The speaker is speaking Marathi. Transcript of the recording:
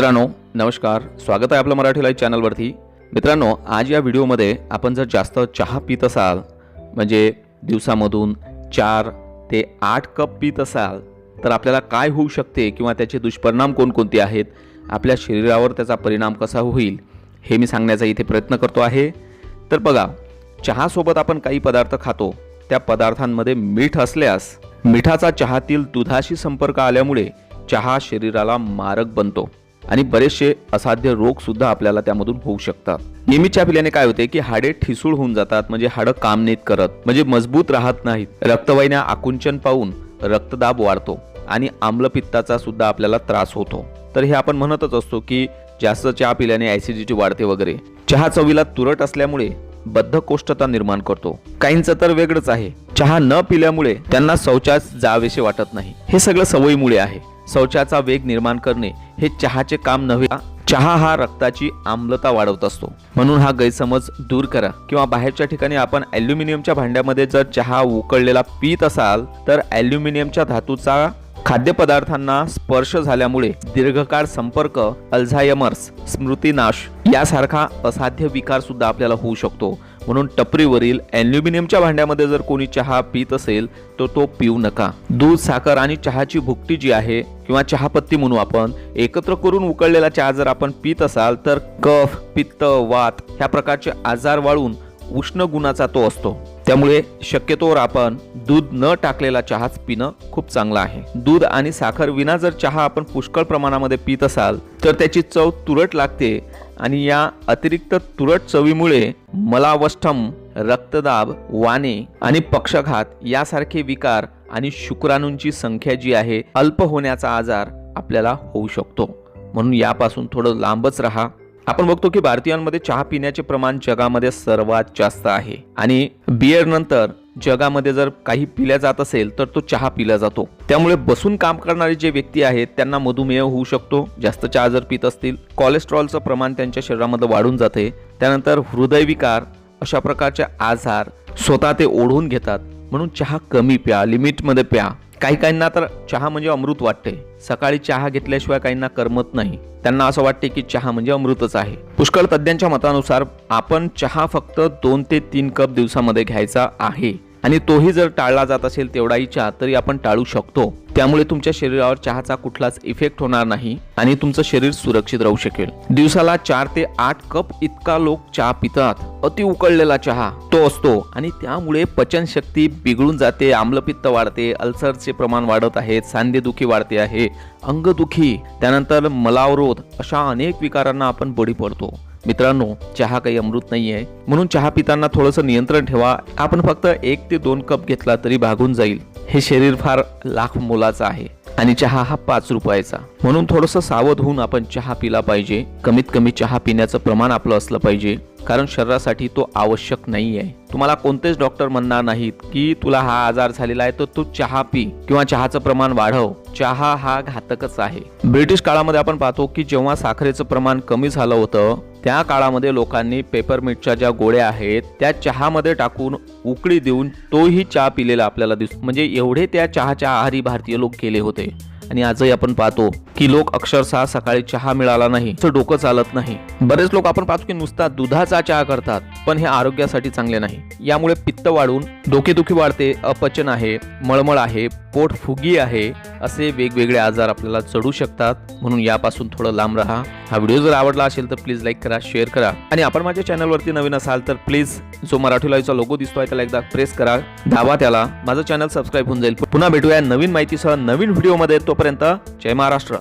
मित्रांनो नमस्कार. स्वागत आहे आपलं मराठी लाईव्ह चॅनलवरती. मित्रांनो आज या व्हिडिओमध्ये आपण जर जास्त चहा पित असाल म्हणजे दिवसामधून चार ते आठ कप पित असाल तर आपल्याला काय होऊ शकते किंवा त्याचे दुष्परिणाम कोणकोणते आहेत आपल्या शरीरावर त्याचा परिणाम कसा होईल हे मी सांगण्याचा इथे प्रयत्न करतो आहे. तर बघा चहासोबत आपण काही पदार्थ खातो. त्या पदार्थांमध्ये मीठ असल्यास मिठाचा चहातील दुधाशी संपर्क आल्यामुळे चहा शरीराला मारक बनतो. आणि बरेचसे असाध्य रोग सुद्धा आपल्याला त्यामधून होऊ शकतात. नेहमी चहा पिल्याने काय होते की हाडे ठिसूळ होऊन जातात म्हणजे हाडं काम नाहीत करत म्हणजे मजबूत राहत नाहीत. रक्तवाहिन्या आकुंचन पाहून रक्तदाब वाढतो आणि आम्लपित्ताचा सुद्धा आपल्याला त्रास होतो. तर हे आपण म्हणतच असतो की जास्त चहा पिल्याने ऍसिडिटी वाढते वगैरे. चहा चवीला तुरट असल्यामुळे बद्धकोष्ठता निर्माण करतो. काहींचं तर वेगळंच आहे. चहा न पिल्यामुळे त्यांना शौचास जावेसे वाटत नाही. हे सगळं सवयीमुळे आहे. शौचाचा वेग निर्माण करणे हे चहाचे काम नव्हे. चहा हा रक्ताची आम्लता वाढवत असतो. म्हणून हा गैरसमज दूर करा. किंवा बाहेरच्या ठिकाणी आपण ॲल्युमिनियमच्या भांड्यामध्ये जर चहा उकळलेला पित असाल तर ॲल्युमिनियमच्या धातूचा खाद्यपदार्थांना स्पर्श झाल्यामुळे दीर्घकाळ संपर्क अल्झायमर्स स्मृतीनाश यासारखा असाध्य विकार सुद्धा आपल्याला होऊ शकतो. म्हणून टपरीवरील ॲल्युमिनियमच्या भांड्यामध्ये जर कोणी चहा पित असेल तर तो पिऊ नका. दूध साखर आणि चहाची भुकटी जी आहे किंवा चहापत्ती म्हणू आपण एकत्र करून उकळलेला चहा जर आपण पित असाल तर कफ पित्त वात ह्या प्रकारचे आजार वाळून उष्ण गुणाचा तो असतो. त्यामुळे शक्यतोवर आपण दूध न टाकलेला चहाच पिणं खूप चांगलं आहे. दूध आणि साखर विना जर चहा आपण पुष्कळ प्रमाणामध्ये पित असाल तर त्याची चव तुरट लागते आणि या अतिरिक्त तुरट चवीमुळे मलावष्टम रक्तदाब वाने आणि पक्षघात यासारखे विकार आणि शुक्राणूंची संख्या जी आहे अल्प होण्याचा आजार आपल्याला होऊ शकतो. म्हणून यापासून थोडं लांबच राहा. आपण बघतो की भारतीयांमध्ये चहा पिण्याचे प्रमाण जगामध्ये सर्वात जास्त आहे. आणि बियर नंतर जगामध्ये जर काही पिल्या जात असेल तर तो चहा पिला जातो. त्यामुळे बसून काम करणारे जे व्यक्ती आहेत त्यांना मधुमेह होऊ शकतो जास्त चहा जर पित असतील. कोलेस्ट्रॉलचं प्रमाण त्यांच्या शरीरामध्ये वाढून जाते. त्यानंतर हृदयविकार अशा प्रकारचे आजार स्वतः ते ओढून घेतात. म्हणून चहा कमी प्या लिमिटमध्ये प्या. काही काहींना तर चहा म्हणजे अमृत वाटते. सकाळी चहा घेतल्याशिवाय काहींना करमत नाही. त्यांना असं वाटते की चहा म्हणजे अमृतच आहे. पुष्कळ तज्ज्ञांच्या मतानुसार आपण चहा फक्त दोन ते तीन कप दिवसामध्ये घ्यायचा आहे. आणि तोही जर टाळला जात असेल तेवढाही चहा तरी आपण टाळू शकतो. त्यामुळे तुमच्या शरीरावर चहाचा कुठलाच इफेक्ट होणार नाही आणि तुमचं शरीर सुरक्षित राहू शकेल. दिवसाला चार ते आठ कप इतका लोक चहा पितात. अति उकळलेला चहा तो असतो आणि त्यामुळे पचनशक्ती बिघडून जाते आम्लपित्त वाढते अल्सरचे प्रमाण वाढत आहे सांधेदुखी वाढते आहे अंगदुखी त्यानंतर मलावरोध अशा अनेक विकारांना आपण बळी पडतो. मित्रांनो चहा काही अमृत नाही आहे म्हणून चहा पिताना थोडंसं नियंत्रण ठेवा. आपण फक्त एक ते दोन कप घेतला तरी भागून जाईल. हे शरीर फार लाख मोलाचं आहे. आणि चहा हा पाच रुपयाचा. म्हणून थोडंसं सावध होऊन आपण चहा पिला पाहिजे. कमीत कमी चहा पिण्याचं प्रमाण आपलं असलं पाहिजे. कारण शरीरासाठी तो आवश्यक नाही आहे तुम्हाला कोणतेच डॉक्टर म्हणणार नाहीत की तुला हा आजार झालेला आहे तर तू चहा पी किंवा चहाचं प्रमाण वाढव. चहा हा घातकच आहे. ब्रिटिश काळामध्ये आपण पाहतो की जेव्हा साखरेचं प्रमाण कमी झालं होतं त्या काळामध्ये लोकांनी पेपरमिंटच्या ज्या गोळ्या आहेत त्या चहामध्ये टाकून उकळी देऊन तोही चहा पिलेला आपल्याला दिसतो. म्हणजे एवढे त्या चहाच्या आहारी भारतीय लोक गेले होते. आणि आजही आपण पाहतो की लोक अक्षरशः सकाळी चहा मिळाला नाही तर डोकं चालत नाही. बरेच लोक आपण पाहतो की नुसता दुधाचा चहा करतात पण हे आरोग्यासाठी चांगले नाही. यामुळे पित्त वाढून डोकेदुखी वाढते अपचन आहे मळमळ आहे पोट फुगी आहे असे वेगवेगळे आजार आपल्याला चढू शकतात. म्हणून यापासून थोडं लांब राहा. हा व्हिडिओ जर आवडला असेल तर प्लीज लाईक करा शेअर करा. आणि आपण माझ्या चॅनलवरती नवीन असाल तर प्लीज जो मराठी लाईव्हचा लोगो दिसतोय त्याला एकदा प्रेस करा धावा त्याला. माझं चॅनल सबस्क्राईब होऊन जाईल. पुन्हा भेटूया नवीन माहितीसह नवीन व्हिडिओमध्ये. तोपर्यंत जय महाराष्ट्र.